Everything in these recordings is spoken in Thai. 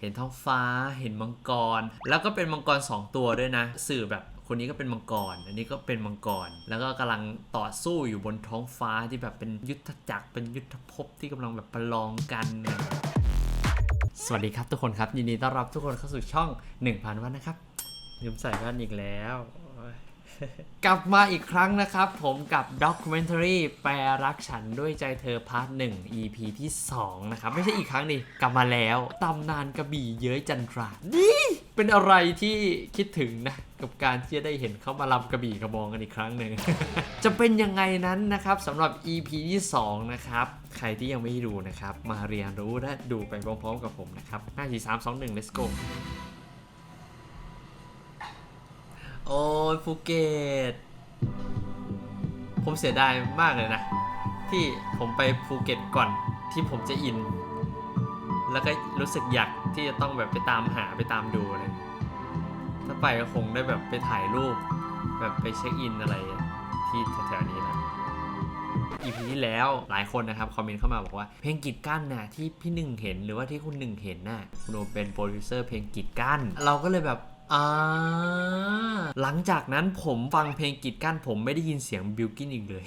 เห็นท้องฟ้า เห็นมังกร แล้วก็เป็นมังกรสองตัวด้วยนะ สื่อแบบคนนี้ก็เป็นมังกร อันนี้ก็เป็นมังกร แล้วก็กำลังต่อสู้อยู่บนท้องฟ้าที่แบบเป็นยุทธจักร เป็นยุทธภพที่กำลังแบบประลองกัน สวัสดีครับทุกคนครับ ยินดีต้อนรับทุกคนเข้าสู่ช่อง 1000วันนะครับลืมใส่แว่นอีกแล้ว กลับมาอีกครั้งนะครับ ผมกับ Documentary แปรรักฉันด้วยใจเธอพาร์ท1 EP ที่ 2 นะครับ ไม่ใช่อีกครั้งนี่กลับมาแล้ว ตำนานกระบี่เย้ยจันทรานี่เป็นอะไรที่คิดถึงนะ กับการที่จะได้เห็นเขามาลำกระบี่กระบองกันอีกครั้งหนึ่ง จะเป็นยังไงนั้นนะครับสำหรับ EP ที่ 2 นะครับ ใครที่ยังไม่ดูนะครับ มาเรียนรู้และดูไปพร้อมๆกับผมนะครับ5 4 3 2 1 let's go โอ้ยภูเก็ต ผมเสียดายมากเลยนะ ที่ผมไปภูเก็ตก่อนที่ผมจะอิน แล้วก็รู้สึกอยากที่จะต้องแบบไปตามหาไปตามดูเลย ถ้าไปก็คงได้แบบไปถ่ายรูป แบบไปเช็คอินอะไรที่แถวๆนี้นะอีพีที่แล้วหลายคนนะครับ คอมเมนต์เข้ามาบอกว่าเพลงกีดกั้นน่ะที่พี่หนึ่งเห็นหรือว่าที่คุณหนึ่งเห็นน่ะคุณโอเป็นโปรดิวเซอร์เพลงกีดกั้น เราก็เลยแบบ อ่าหลังจากนั้นผมฟังเพลงกีดกั้นผมไม่ได้ยินเสียงบิลกินอีกเลย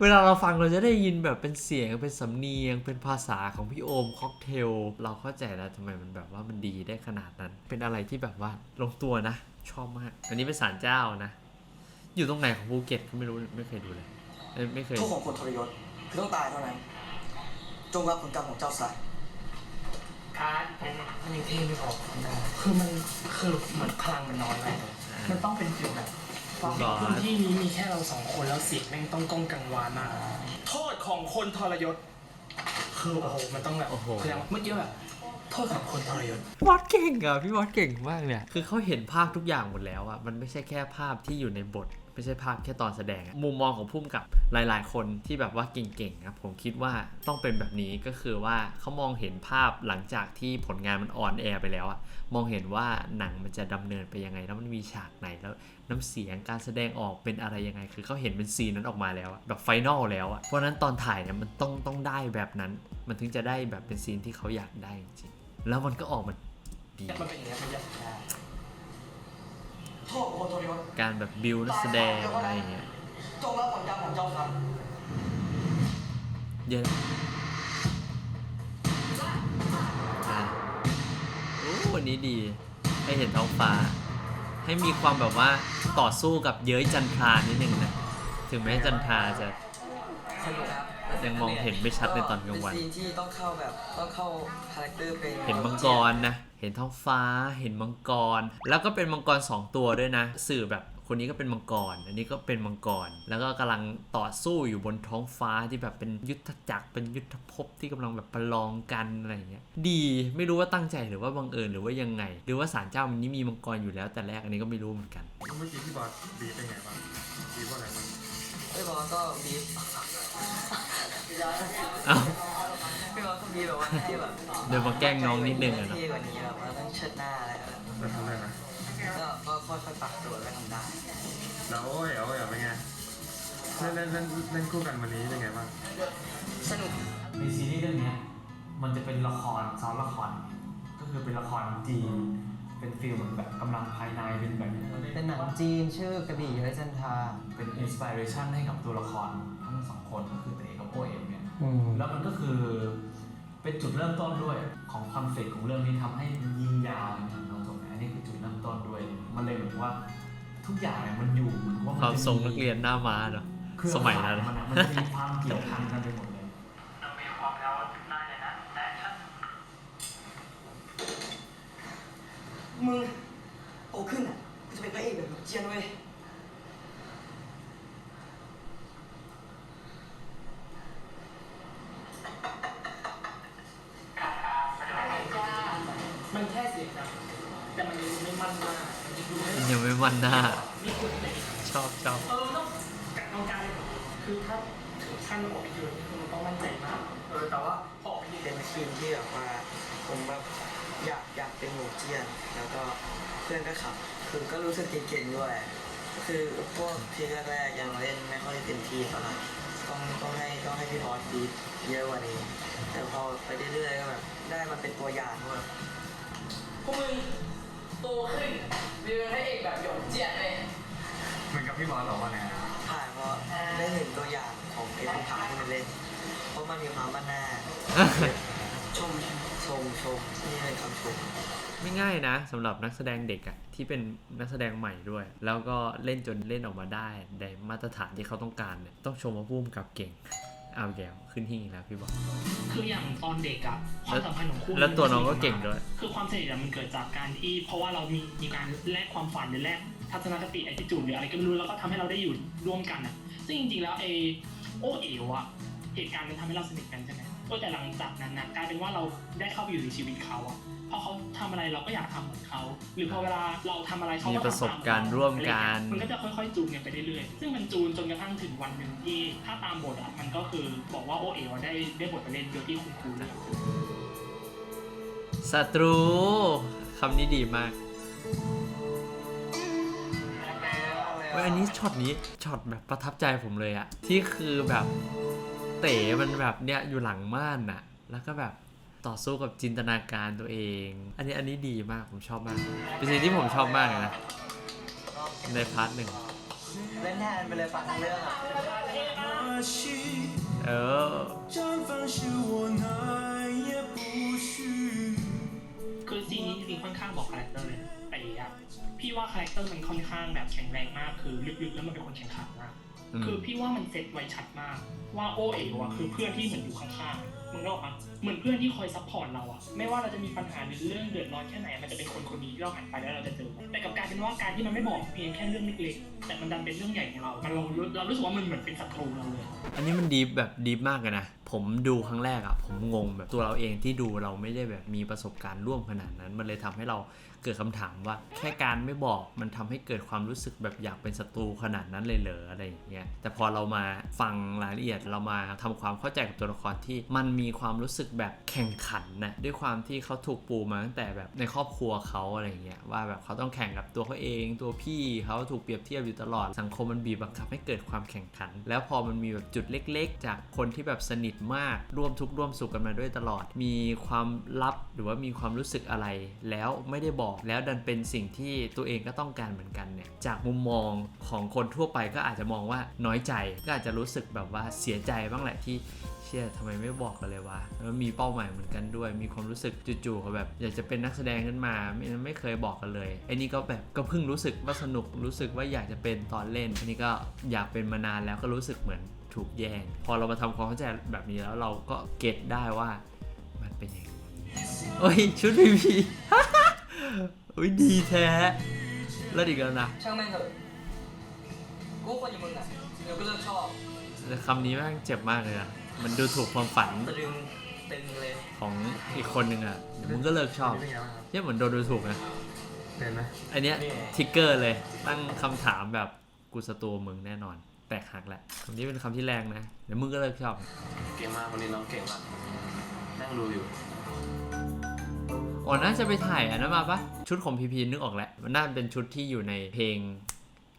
เวลาเราฟังเราจะได้ยินแบบเป็นเสียงเป็นสำเนียง เป็นภาษาของพี่โอมค็อกเทล เราเข้าใจแล้วทำไมมันแบบว่ามันดีได้ขนาดนั้น เป็นอะไรที่แบบว่าลงตัวนะ ชอบมาก อันนี้เป็นศาลเจ้านะ อยู่ตรงไหนของภูเก็ตก็ไม่รู้ไม่เคยดูเลย ไม่เคย โทษของคนทรยศคือต้องตายเท่านั้น จงรับผลกรรมของเจ้าซะการ์ด มันมันยังเท่ไม่พอคือมันคือเหมือนพลังมันน้อยไปมันต้องเป็นฟิลแบบฟังพื้นที่นี้มีแค่เราสองคนแล้วเสียงแม่งต้องก้องกังวานมากโทษของคนทรยศ คือโอ้โหมันต้องแบบโอ้โหแสดงว่าเมื่อกี้แบบโทษของคนทรยศวอดเก่งอะพี่วอดเก่งมากเนี่ยคือเขาเห็นภาพทุกอย่างหมดแล้วอะมันไม่ใช่แค่ภาพที่อยู่ในบท ไม่ใช่ภาพแค่ตอนแสดง มุมมองของพุ่มกับหลาย ๆ คนที่แบบว่าเก่งๆครับผมคิดว่าต้องเป็นแบบนี้ก็คือว่าเขามองเห็นภาพหลังจากที่ผลงานมันออนแอร์ไปแล้วอะมองเห็นว่าหนังมันจะดำเนินไปยังไง แล้วมันมีฉากไหนแล้วน้ำเสียงการแสดงออกเป็นอะไรยังไง คือเขาเห็นเป็นซีนนั้นออกมาแล้วอะแบบไฟนอลแล้วอะเพราะนั้นตอนถ่ายเนี่ยมันต้องต้องได้แบบนั้น มันถึงจะได้แบบเป็นซีนที่เขาอยากได้จริงๆแล้วมันก็ออกมาดีมันเป็นอย่างเงี้มันองคนทรยศ การแบบบิวนักแสดงอะไรเงี้ยจงรับผลกรรมของเจ้าซะเยอะนอะโอ้วันนี้ดี ให้เห็นท้องฟ้า ให้มีความแบบว่าต่อสู้กับเย้ยจันทรานิดนึงนะ ถึงแม้จันทราจะสนุกครับ ยังมองเห็นไม่ชัดในตอนกลางวัน เป็นซีนที่ต้องเข้าแบบต้องเข้าคาแรคเตอร์เป็นเห็นมังกรนะ เห็นท้องฟ้า เห็นมังกร แล้วก็เป็นมังกรสองตัวด้วยนะ สื่อแบบคนนี้ก็เป็นมังกร อันนี้ก็เป็นมังกร แล้วก็กำลังต่อสู้อยู่บนท้องฟ้าที่แบบเป็นยุทธจักร เป็นยุทธภพที่กำลังแบบประลองกันอะไรอย่างเงี้ย ดีไม่รู้ว่าตั้งใจหรือว่าบังเอิญหรือว่ายังไง หรือว่าศาลเจ้ามันนี้มีมังกรอยู่แล้วแต่แรกอันนี้ก็ไม่รู้เหมือนกัน เมื่อกี้พี่บอสบีบเป็นไงบ้างบีบว่าอะไรบ้าง ไอ้ยบอลก็บีบ เอ้าพี่บอลก็บีบแบบว่าให้แบบเดี๋ยวมาแกล้งน้องนิดนึงอะเนาะเท่กว่านี้แบบว่าต้องเชิดหน้าอะไรแบบแล้วทำได้ไหมก็ก็ค่อยๆปรับตัวก็ทำได้แล้วโอ้ยโอ้ยเป็นไงเล่นเล่นเล่นเล่นคู่กันวันนี้เป็นไงบ้างสนุก ในซีรีส์เรื่องเนี้ยมันจะเป็นละครซ้อนละคร ก็คือเป็นละครจีน เป็นฟิลเหมือนแบบกำลังภายในเป็นแบบเป็นหนังจีนชื่อกระบี่เย้ยจันทราเป็นอินสปิเรชันให้กับตัวละคร แล้วมันก็คือเป็นจุดเริ่มต้นด้วยของคอนฟ lict ของเรื่องนี้ทำให้มันยิงยาวอย่างเราจบนะอันนี้คือจุดเริ่มต้นด้วย มันเลยเหมือนว่าทุกอย่างเนี่ยมันอยู่เหมือนว่าคมัวามจะทรงนักเรียนหน้าม้าเนาะเครือสมัยนั้นข่ามันอะมันจะมีความเกี่ยวพันกันไปหมดเลยมึงโตขึ้นอะกูจะเป็นพระเอกแบบหนุ่มเจียนเว้ย มันแค่เสียงครับแต่มันยังไม่มั่นมากมันยังดูไม่มันยังไม่มันหน้านี่คือเตะชอบชอบเออต้องกะต้องการคือถ้าถึงขั้นออกไปยืนคือมันต้องมั่นใจมากเออแต่ว่าพอออกไปยืนเป็นทีมที่แบบว่าผมแบบอยากอยากเป็นหนูเจียน แล้วก็เพื่อนก็ขับ คือก็รู้สึกเก่งๆด้วย คือพวกที่แรกๆยังเล่นไม่ค่อยเต็มที่เท่าไหร่ต้องต้องให้ต้องให้พี่บอสดีฟเยอะกว่านี้ แต่พอไปเรื่อยๆก็แบบได้มันเป็นตัวอย่างว่าแบบพ วกมึงโตขึ้นเป็นพระเอกแบบหยงเจียนเลยเหมือนกับพี่บอสบอกว่าไงนะถ่ายเพราะได้เห็นตัวอย่างของไอ้ภูผาที่มันเล่น เพราะมันมีความบ้านหน้า ชมชมชมนี่เป็นคำชมไม่ง่ายนะสำหรับนักแสดงเด็กอะที่เป็นนักแสดงใหม่ด้วย แล้วก็เล่นจนเล่นออกมาได้ในมาตรฐานที่เขาต้องการเนี่ยต้องชมว่าพุ่มกับเก่ง เอาแก้วขึ้นหิ้งอีกแล้วพี่บอก คืออย่างตอนเด็กอะความสัมพันธ์ของคู่แล้วตัวน้องก็เก่งด้วย คือความสนิทอะมันเกิดจากการที่ เพราะว่าเรามีมีการแลกความฝันหรือแลกทัศนคติไอทิจูดหรืออะไรก็ไม่รู้แล้วก็ทำให้เราได้อยู่ร่วมกันอะซึ่งจริงๆแล้วไอโอเอ๋วอะเหตุการณ์มันทำให้เราสนิทกันใช่ไหมเออแต่หลังจากนั้นนะกลายเป็นว่าเราได้เข้าไปอยู่ในชีวิตเขาอะ พอเขาทำอะไรเราก็อยากทำเหมือนเขาหรือพอเวลาเราทำอะไรเขามีก็ประสบการณ์ทำตร่วมกันอะไรเงี้ยมันก็จะค่อยๆจูนกันไปเรื่อยๆซึ่งมันจูนจนกระทั่งถึงวันหนึ่งที่ถ้าตามบทอะมันก็คือบอกว่าโอเอ๋วอะได้ได้บทไปเล่นโดยที่คุณครูเลือกศัตรูคำนี้ดีมากเว้ยอันนี้ช็อตนี้ช็อตแบบประทับใจผมเลยอะที่คือแบบเต๋มันแบบเนี้ยอยู่หลังม่านอะแล้วก็แบบ ต่อสู้กับจินตนาการตัวเอง อันนี้อันนี้ดีมากผมชอบมาก เป็นสิ่งที่ผมชอบมากเลยนะ ในพาร์ทหนึ่งเล่นแทนไปเลยฝากทั้งเรื่องอะเออคือซีนนี้จริงๆค่อนข้างบอกคาแรคเตอร์เลยแต่อะพี่ว่าคาแรคเตอร์มันค่อนข้างแบบแข็งแรงมากคือลึกๆแล้วมันเป็นคนแข็งขันมากอืม คือพี่ว่ามันเซ็ตไว้ชัดมาก ว่าโอเอ๋วอะคือเพื่อนที่เหมือนอยู่ข้างๆมึงรู้ปะเหมือนเพื่อนที่คอยซัพพอร์ตเราอะไม่ว่าเราจะมีปัญหาหรือเรื่องเดือดร้อนแค่ไหน มันจะเป็นคนคนนี้ที่เราหันไปแล้วเราจะเจอ แต่กลับกลายเป็นว่าการที่มันไม่บอกเพียงแค่เรื่องเล็กๆแต่มันดันเป็นเรื่องใหญ่ของเรา มันเราเรารู้สึกว่ามันเหมือนเป็นศัตรูเราเลย อันนี้มันดีฟแบบดีฟมากเลยนะผมดูครั้งแรกอะผมงงแบบตัวเราเองที่ดูเราไม่ได้แบบมีประสบการณ์ร่วมขนาดนั้น มันเลยทำให้เรา เกิดคำถามว่าแค่การไม่บอกมันทำให้เกิดความรู้สึกแบบอยากเป็นศัตรูขนาดนั้นเลยเหรออะไรอย่างเงี้ยแต่พอเรามาฟังรายละเอียดเรามาทำความเข้าใจกับตัวละครที่มันมีความรู้สึกแบบแข่งขันนะด้วยความที่เขาถูกปูมาตั้งแต่แบบในครอบครัวเขาอะไรอย่างเงี้ยว่าแบบเขาต้องแข่งกับตัวเขาเอง ตัวพี่เขาถูกเปรียบเทียบอยู่ตลอดสังคมมันบีบบังคับให้เกิดความแข่งขัน แล้วพอมันมีแบบจุดเล็ก ๆ จากคนที่แบบสนิทมากร่วมทุกข์ร่วมสุขกันมาด้วยตลอด มีความลับหรือว่ามีความรู้สึกอะไร แล้วไม่ได้บอกแล้วดันเป็นสิ่งที่ตัวเองก็ต้องการเหมือนกันเนี่ยจากมุมมองของคนทั่วไปก็อาจจะมองว่าน้อยใจก็อาจจะรู้สึกแบบว่าเสียใจบ้างแหละที่เชี่ยทำไมไม่บอกกันเลยวะแล้วมีเป้าหมายเหมือนกันด้วย มีความรู้สึกจู่ๆเขาแบบ อยากจะเป็นนักแสดงขึ้นมา ไม่ไม่เคยบอกกันเลยไอ้นี่ก็แบบก็เพิ่งรู้สึกว่าสนุกรู้สึกว่าอยากจะเป็นตอนเล่นอันนี้ก็อยากเป็นมานานแล้วก็รู้สึกเหมือนถูกแย่ง พอเรามาทำความเข้าใจแบบนี้แล้วเราก็เก็ตได้ว่ามันเป็นอย่างนี้โอ้ยชุดพีพี อุ้ยดีแท้แล้วอีกแล้วนะช่างแม่งเถอะกูคนอย่างมึงอะเดี๋ยวก็เลิกชอบแต่คำนี้แม่งเจ็บมากเลยนะมันดูถูกความฝันตรึงตึงเลยของอีกคนหนึ่งอะเดี๋ยวมึงก็เลิกชอบนี่เป็นไงบ้างครับเนี่ยเหมือนโดนดูถูกนะ เห็นไหมอันเนี้ยทิกเกอร์เลย ตั้งคำถามแบบกูสตูมึงแน่นอน แตกหักแหละคำนี้เป็นคำที่แรงนะเดี๋ยวมึงก็เลิกชอบ เก่งมากวันนี้น้องเก่งมากนั่งดูอยู่ อ๋อน่าจะไปถ่ายอันนั้นมาปะชุดของพีพีนึกออกแล้วมันน่าเป็นชุดที่อยู่ในเพลง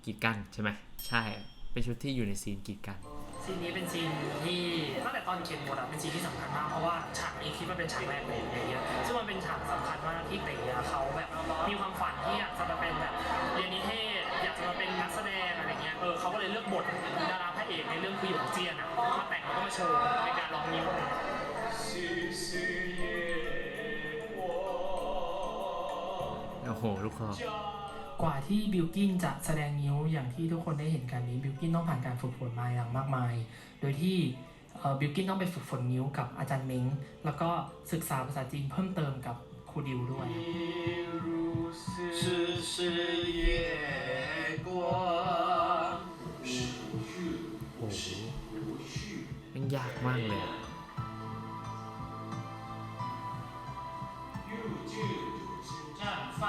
กีดกันใช่ไหมใช่ เป็นชุดที่อยู่ในซีนกีดกันซีนนี้เป็นซีนที่ตั้งแต่ตอนเขียนบทอะเป็นซีนที่สำคัญมากเพราะว่าฉากนี้คิดว่าเป็นฉากแรกเลยอะไรเงี้ยซึ่งมันเป็นฉากสำคัญมากที่เต๋อเขาแบบมีความฝันที่อยากจะมาเป็นแบบเรียนนิเทศอยากจะมาเป็นนักแสดงอะไรเงี้ยเออเขาก็เลยเลือกบทดาราพระเอกในเรื่องคือหยงเจียนอะมาแต่งแล้วก็มาโชว์ใน โอ้โหลูกคอกว่าที่บิลกินจะแสดงนิ้วอย่างที่ทุกคนได้เห็นกันนี้บิลกินต้องผ่านการฝึกฝนมาอย่างมากมาย โดยที่เอ่อบิลกินต้องไปฝึกฝนนิ้วกับอาจารย์เม้งแล้วก็ศึกษาภาษาจีนเพิ่มเติมกับครูดิวด้วยโอ้โหมันยากมากเลยอะ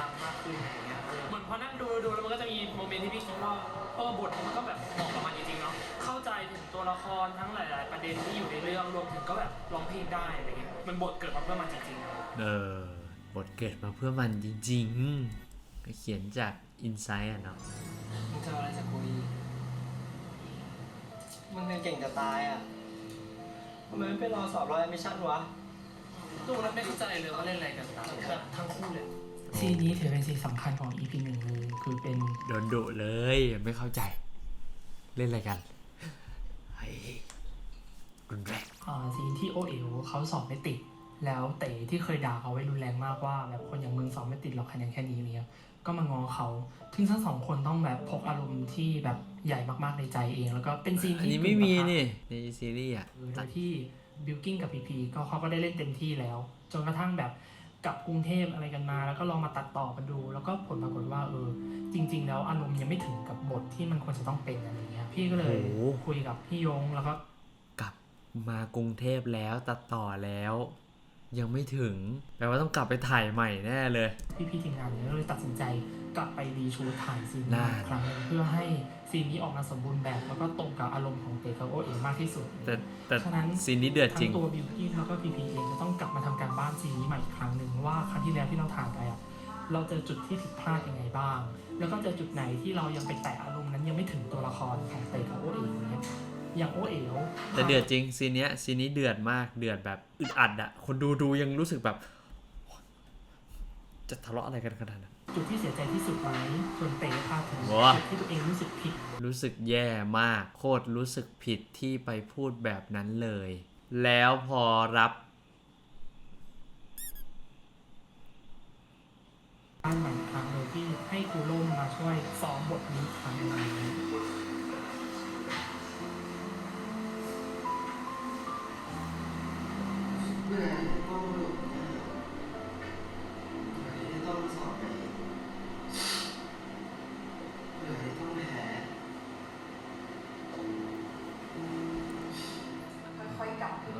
ซีนมีพลังมากขึ้นอย่างเงี้ยเออเหมือนพอนั่งดูดูแล้วมันก็จะมีโมเมนต์ที่พี่คิดว่าเออบทมันก็แบบเหมาะกับมันจริงๆเนาะเข้าใจถึงตัวละครทั้งหลาย ๆ ประเด็นที่อยู่ในเรื่องรวมถึงก็แบบร้องเพลงได้อะไรเงี้ยมันบทเกิดมาเพื่อมันจริงๆเออบทเกิดมาเพื่อมันจริงๆก็เขียนจากอินไซต์อะเนาะมึงจะเอาอะไรจากกูอีกมึงเรียนเก่งจะตายอะทำไมไม่ไปรอสอบรอแอดมิชชั่นวะดูแล้วไม่เข้าใจเลยว่าเล่นอะไรกันตามแบบทั้งคู่เลย ซีนนี้ถือเป็นซีนสำคัญของ EP หนึ่งเลยคือเป็นโดนดุเลยไม่เข้าใจ เล่นอะไรกันไอ้รุนแรงอ่าซีนที่โอเอ๋วเขาสอบไม่ติด แล้วเต๋ที่เคยด่าเขาไว้รุนแรงมากว่าแบบคนอย่างมึงสอบไม่ติดหรอกคะแนนแค่นี้เนี่ยก็มางอเขาถึงทั้งสองคนต้องแบบพกอารมณ์ที่แบบใหญ่มากๆในใจเอง แล้วก็เป็นซีนอันที่นี้ไม่มีนี่ในซีรีส์อะ โดยที่บิลกิ้งกับพีพีก็เขาก็ได้เล่นเต็มที่แล้ว จนกระทั่งแบบ กลับกรุงเทพอะไรกันมา แล้วก็ลองมาตัดต่อกันดู แล้วก็ผลปรากฏว่าเออจริง ๆ แล้วอารมณ์ยังไม่ถึงกับบทที่มันควรจะต้องเป็นอะไรเงี้ยพี่ก็เลยโอ้โห คุยกับพี่ยงแล้วก็ กลับมากรุงเทพแล้วตัดต่อแล้ว ยังไม่ถึงแปลว่าต้องกลับไปถ่ายใหม่แน่เลย พี่พี่ๆทีมงานเนี่ยก็เลยตัดสินใจกลับไปรีชูตถ่ายซีนนี้น่าอีกครั้งหนึงเพื่อให้ซีนนี้ออกมาสมบูรณ์แบบ แล้วก็ตรงกับอารมณ์ของเตกับโอเอมากที่สุด แต่แต่ฉะนั้น ซีนนี้เดือดจริทั้งง ตัวบิวกี้แล้วก็พีพีเองจะต้องกลับมาทำการบ้านซีนนี้ใหม่อีกครั้งหนึ่งว่าครั้งที่แล้วที่เราถ่ายไปอะเราเจอจุดที่ผิดพลาดยังไงบ้าง แล้วก็เจอจุดไหนที่เรายังไปแตะอารมณ์นั้นยังไม่ถึงตัวละครของเตกับโอเอ๋อย่างเงี้ย อย่างโอเอ๋วแต่เดือดจริงซีนเนี้ยซีนนี้เดือดมากเดือดแบบอึดอัดอะคนดูดูยังรู้สึกแบบ จะทะเลาะอะไรกันขนาดนั้น จุดที่เสียใจที่สุดไหมส่วนเตพาถึงว้า จุดที่ตัวเองรู้สึกผิด รู้สึกแย่มาก โคตรรู้สึกผิดที่ไปพูดแบบนั้นเลย แล้วพอรับ บ้านใหม่อีกครั้งโดยที่ให้ครูร่มมาช่วยซ้อมบทนี้อีกครั้งหนึ่ง เหนื่อยต้องหลุดเหนื่อยที่ต้องสอบไปเหนื่อยที่ต้องแพ้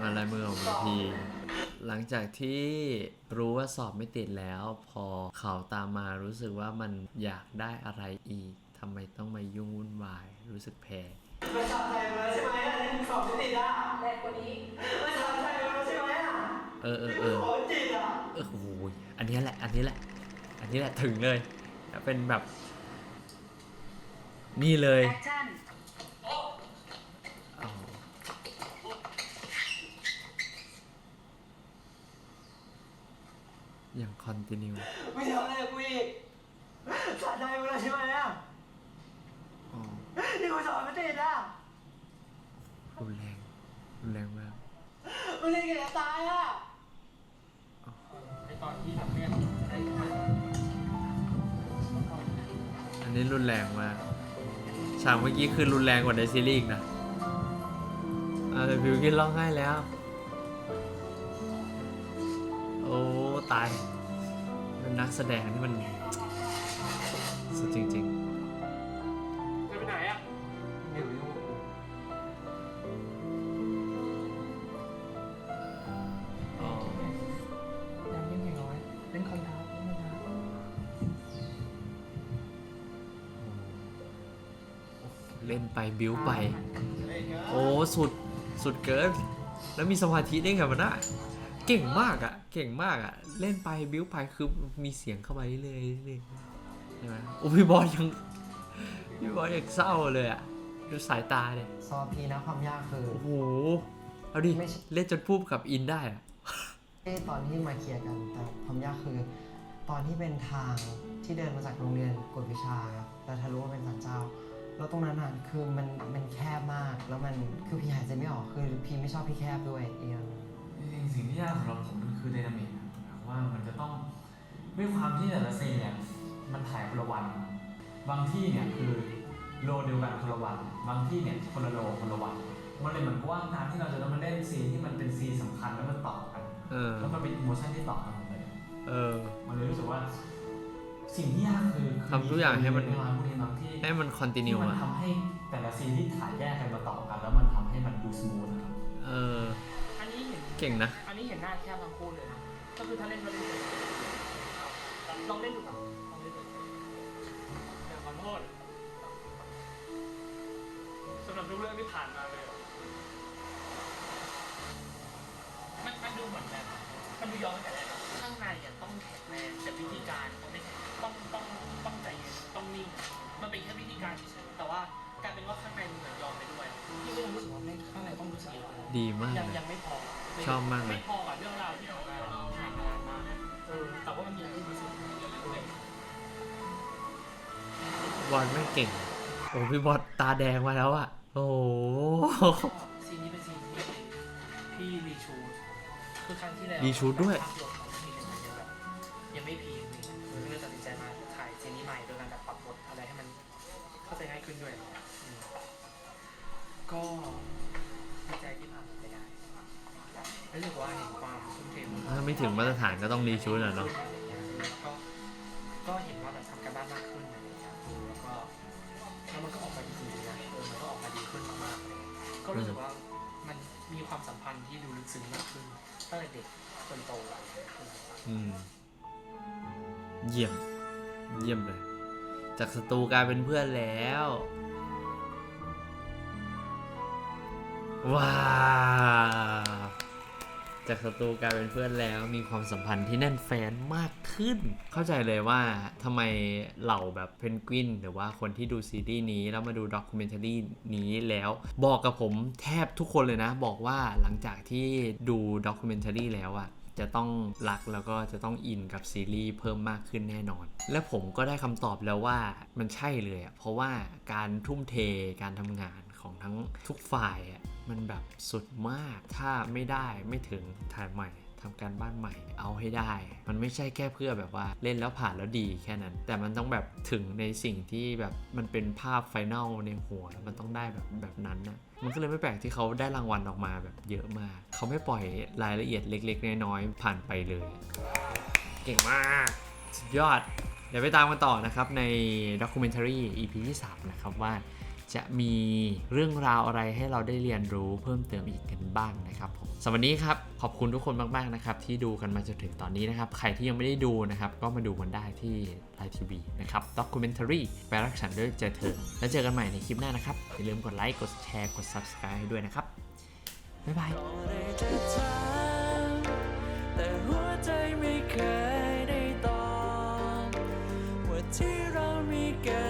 อะไรมือของพีหลังจากที่รู้ว่าสอบไม่ติดแล้ว พอเขาตามมารู้สึกว่ามันอยากได้อะไรอีกทำไมต้องมายุ่งวุ่นวาย รู้สึกแพ้ไม่สอบใจมาแล้วใช่ไหมอันนี้มึงสอบไม่ติดอะแรงกว่านี้ไม่สอบใจ เออเออเออขอจิตอะเออโอ้ยอันนี้แหละ อันนี้แหละ อันนี้แหละถึงเลยแล้วเป็นแบบ นี่เลยเอาอย่างคอนติเนียไม่ทำอะไรกับกูอีกสอบใจมาแล้วใช่ไหมอะอ๋อนี่กูสอบไม่ติดอะรุนแรงรุนแรงมากมึงเล่นเกมตายอะ นี่รุนแรงมากฉากเมื่อกี้คือรุนแรงกว่าในซีรีส์อีกนะอาแต่พิวกินร้องไห้แล้ว โอ้ ตาย เป็นนักแสดงที่มันสุดจริง บิ้วไป โอ้สุดสุดเกิน แล้วมีสมาธิได้ไงวะน่ะเก่งมากอะเก่งมากอะเล่นไปบิ้วไปคือมีเสียงเข้ามาเรื่อยๆเรื่อยๆใช่ไหมโอ้พี่บอยยังพี่บอยยังเศร้าเลยอะดูสายตาเนี่ยสอบพีนะความยากคือ โอ้โหเอาดิไม่ใช่ เล่นจนพูดกับอินได้อะเอ้ตอนที่มาเคลียร์กัน แต่ความยากคือ ตอนที่เป็นทางที่เดินมาจากโรงเรียนกวดวิชาครับแล้วทะลุว่าเป็นสันเจ้า แล้วตรงนั้นอะคือมันมันแคบมากแล้วมันคือพี่หายใจไม่ออกคือพี่ไม่ชอบพี่แคบด้วยเองจริงๆสิ่งที่ยากสำหรับผมมันคือไดนามิกนะว่ามันจะต้องด้วยความที่แต่ละซีนเนี่ยมันถ่ายคนละวัน บางที่เนี่ยคือโลเดียวกันคนละวัน บางที่เนี่ยคนละโลคนละวันมันเลยเหมือนกับว่าการที่เราจะต้องมาเล่นซีนที่มันเป็นซีนสำคัญแล้วมันต่อกันเออ แล้วมันเป็นอิโมชันที่ต่อกันหมดเลย เออ มันเลยรู้สึกว่า สิ่งที่ยากคือทำทุกอย่างให้มัน เวลาพวกนี้บางที่ให้มันคอนติเนียที่มันอะทำให้แต่ละซีนที่ถ่ายแยกกันมาต่อกัน แล้วมันทำให้มันดูสมูทนะครับ เออ อันนี้เห็นเก่งนะ อันนี้เห็นหน้าแค่ทั้งคู่เลยนะก็คือถ้าเล่นก็เล่นเลยลองเล่นดูก่อนลองเล่นดูเดี๋ยวขอโทษสำหรับทุกเรื่องที่ผ่านมาเลยมันมันดูเหมือนแบบมันดูย้อนตั้งแต่แรกอะข้างในอะต้องแข็งแรงแต่วิธีการ นต้องนิ่งมันเป็นแค่วิธีการเฉยๆแต่ว่ากลายเป็นว่าข้างในมันเหมือนยอมไปด้วยพี่ก็ยังรู้สึกว่าไม่ข้างในต้องรู้สึกเยอะเลยดีมากยังเลยยังไม่พอชอบมากเลย ไม่พอกับเรื่องราวที่ผ่านมาผ่านมานานมากเออแต่ว่ามันมีอะไรที่ดีสุดเลย บอลไม่เก่ง โอ้พี่บอลตาแดงมาแล้วอะโอ้โห ซีนนี้เป็นซีนที่พี่รีชูดคือครั้งที่แล้วรีชูตด้วย ภาพรวมของซีนมันยังแบบยังไม่พีค ใจง่ายขึ้นด้วยอืมก็ดีใจที่ผ่านไปได้รู้สึกว่าเห็นความทุ่มเทของถ้าไม่ถึงมาตรฐานก็ต้องรีชูดอะเนาะก็ก็เห็นว่าแบบทำกันบ้านมากขึ้นอะไรอย่างเงี้ยแล้วก็แล้วมันก็ออกมาดีๆนะเออมันก็ออกมาดีขึ้นมากๆเลยก็รู้สึกว่ามันมีความสัมพันธ์ที่ดูลึกซึ้งมากขึ้นตั้งแต่เด็กจนโตอะไรอย่างเงี้ยคืออืม เยี่ยม เยี่ยมเลย จากศัตรูกลายเป็นเพื่อนแล้ว ว้าจากศัตรูกลายเป็นเพื่อนแล้วมีความสัมพันธ์ที่แน่นแฟนมากขึ้น เข้าใจเลยว่าทำไมเหล่าแบบเพนกวินหรือว่าคนที่ดูซีรีส์นี้ แล้วมาดูด็อกิเมนทารีนี้แล้ว บอกกับผมแทบทุกคนเลยนะ บอกว่าหลังจากที่ดูด็อกิเมนทารีแล้วอะ จะต้องรักแล้วก็จะต้องอินกับซีรีส์เพิ่มมากขึ้นแน่นอน และผมก็ได้คำตอบแล้วว่ามันใช่เลยอะเพราะว่าการทุ่มเทการทำงานของทั้งทุกฝ่ายอะมันแบบสุดมากถ้าไม่ได้ไม่ถึงถ่ายใหม่ ทำการบ้านใหม่เอาให้ได้ มันไม่ใช่แค่เพื่อแบบว่าเล่นแล้วผ่านแล้วดีแค่นั้น แต่มันต้องแบบถึงในสิ่งที่แบบมันเป็นภาพไฟนอลในหัวแล้วมันต้องได้แบบแบบนั้นนะมันก็เลยไม่แปลกที่เขาได้รางวัลออกมาแบบเยอะมาก เขาไม่ปล่อยรายละเอียดเล็ก ๆ น้อยๆผ่านไปเลย เก่งมากสุดยอด เดี๋ยวไปตามกันต่อนะครับในด็อกิเมนทารี EP ที่3นะครับว่า จะมีเรื่องราวอะไรให้เราได้เรียนรู้เพิ่มเติมอีกกันบ้างนะครับผมสำหรับวันนี้ครับขอบคุณทุกคนมากๆนะครับที่ดูกันมาจนถึงตอนนี้นะครับใครที่ยังไม่ได้ดูนะครับก็มาดูกันได้ที่ไลน์ทีวีนะครับด็อกิเมนทารีแปลรักฉันด้วยใจเธอ แล้วเจอกันใหม่ในคลิปหน้านะครับอย่าลืมกดไลค์กดแชร์กด subscribe ให้ด้วยนะครับบ๊ายบายที่เรามีกัน